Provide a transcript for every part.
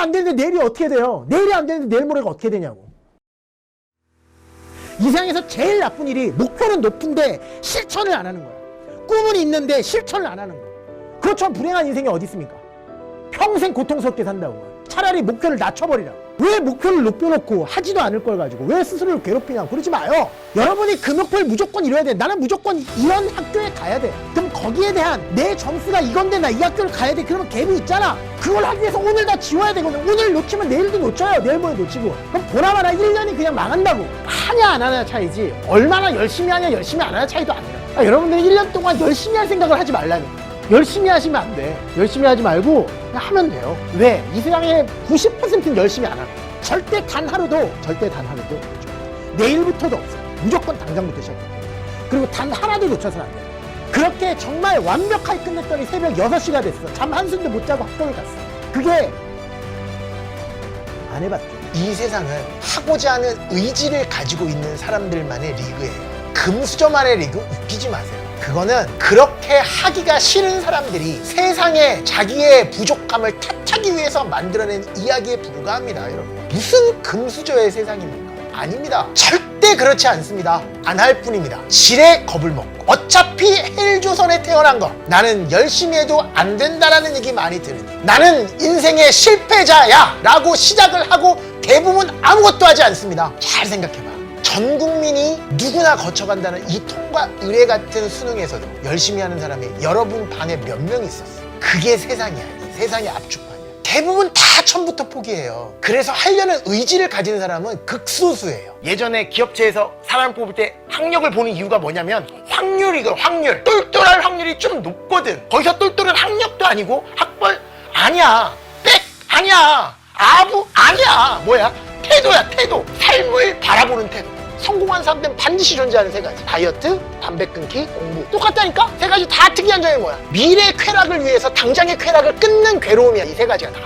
안 되는데 내일이 어떻게 돼요? 내일이 안 되는데 내일 모레가 어떻게 되냐고. 이 세상에서 제일 나쁜 일이 목표는 높은데 실천을 안 하는 거야. 꿈은 있는데 실천을 안 하는 거야. 그렇죠. 불행한 인생이 어디 있습니까? 평생 고통스럽게 산다고. 차라리 목표를 낮춰버리라고. 왜 목표를 높여놓고 하지도 않을 걸 가지고 왜 스스로를 괴롭히냐고 그러지 마요. 여러분이 그 목표를 무조건 이뤄야 돼. 나는 무조건 이런 학교에 가야 돼. 그럼 거기에 대한 내 점수가 이건데 나 이 학교를 가야 돼. 그러면 갭이 있잖아. 그걸 하기 위해서 오늘 다 지워야 되거든. 오늘 놓치면 내일도 놓쳐요. 내일 모레 놓치고. 그럼 보나마나 1년이 그냥 망한다고. 하냐 안 하냐 차이지. 얼마나 열심히 하냐 열심히 안 하냐 차이도 아니야. 그러니까 여러분들이 1년 동안 열심히 할 생각을 하지 말라니까. 열심히 하시면 안 돼. 열심히 하지 말고 그냥 하면 돼요. 왜? 이 세상에 90%는 열심히 안 하고. 절대 단 하루도, 절대 단 하루도 그렇죠. 내일부터도 없어요. 무조건 당장부터 시작해요. 그리고 단 하나도 놓쳐서는 안 돼요. 그렇게 정말 완벽하게 끝냈더니 새벽 6시가 됐어. 잠 한숨도 못 자고 학교를 갔어. 그게 안 해봤죠. 이 세상은 하고자 하는 의지를 가지고 있는 사람들만의 리그예요. 금수저만의 리그 웃기지 마세요. 그거는 그렇게 하기가 싫은 사람들이 세상에 자기의 부족함을 탓하기 위해서 만들어낸 이야기에 불과합니다, 여러분. 무슨 금수저의 세상입니까? 아닙니다. 절대 그렇지 않습니다. 안 할 뿐입니다. 지레 겁을 먹고 어차피 헬조선에 태어난 거 나는 열심히 해도 안 된다라는 얘기 많이 들으니 나는 인생의 실패자야 라고 시작을 하고 대부분 아무것도 하지 않습니다. 잘 생각해봐. 전 국민이 누구나 거쳐간다는 이 통과 의례 같은 수능에서도 열심히 하는 사람이 여러분 반에 몇 명 있었어. 그게 세상이야. 세상의 압축판이야. 대부분 다 처음부터 포기해요. 그래서 하려는 의지를 가진 사람은 극소수예요. 예전에 기업체에서 사람 뽑을 때 학력을 보는 이유가 뭐냐면 확률이거 확률. 똘똘할 확률이 좀 높거든. 거기서 똘똘한 학력도 아니고 학벌 아니야. 빽 아니야. 아부 아니야. 뭐야? 태도야 태도. 삶을 바라보는 태도. 성공한 사람들은 반드시 존재하는 세 가지. 다이어트, 담배 끊기, 공부. 똑같다니까? 세 가지 다 특이한 점이 뭐야? 미래 쾌락을 위해서 당장의 쾌락을 끊는 괴로움이야. 이 세 가지가 다.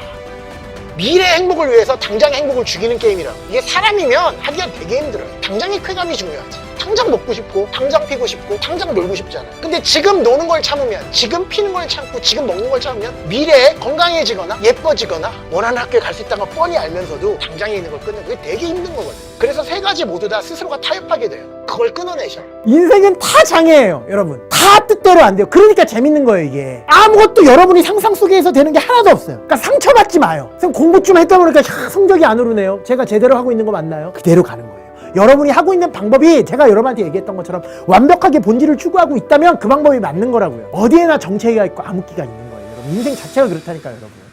미래 행복을 위해서 당장의 행복을 죽이는 게임이라고. 이게 사람이면 하기가 되게 힘들어요. 당장의 쾌감이 중요하지. 당장 먹고 싶고, 당장 피고 싶고, 당장 놀고 싶잖아. 근데 지금 노는 걸 참으면, 지금 피는 걸 참고, 지금 먹는 걸 참으면 미래에 건강해지거나 예뻐지거나 원하는 학교에 갈 수 있다는 걸 뻔히 알면서도 당장에 있는 걸 끊는 그게 되게 힘든 거거든. 그래서 세 가지 모두 다 스스로가 타협하게 돼요. 그걸 끊어내셔. 인생은 다 장애예요, 여러분. 다 뜻대로 안 돼요. 그러니까 재밌는 거예요, 이게. 아무것도 여러분이 상상 속에서 되는 게 하나도 없어요. 그러니까 상처받지 마요. 선생님 공부 좀 했다 보니까 야, 성적이 안 오르네요. 제가 제대로 하고 있는 거 맞나요? 그대로 가는 거예요. 여러분이 하고 있는 방법이 제가 여러분한테 얘기했던 것처럼 완벽하게 본질을 추구하고 있다면 그 방법이 맞는 거라고요. 어디에나 정체가 있고 암흑기가 있는 거예요. 여러분. 인생 자체가 그렇다니까요, 여러분.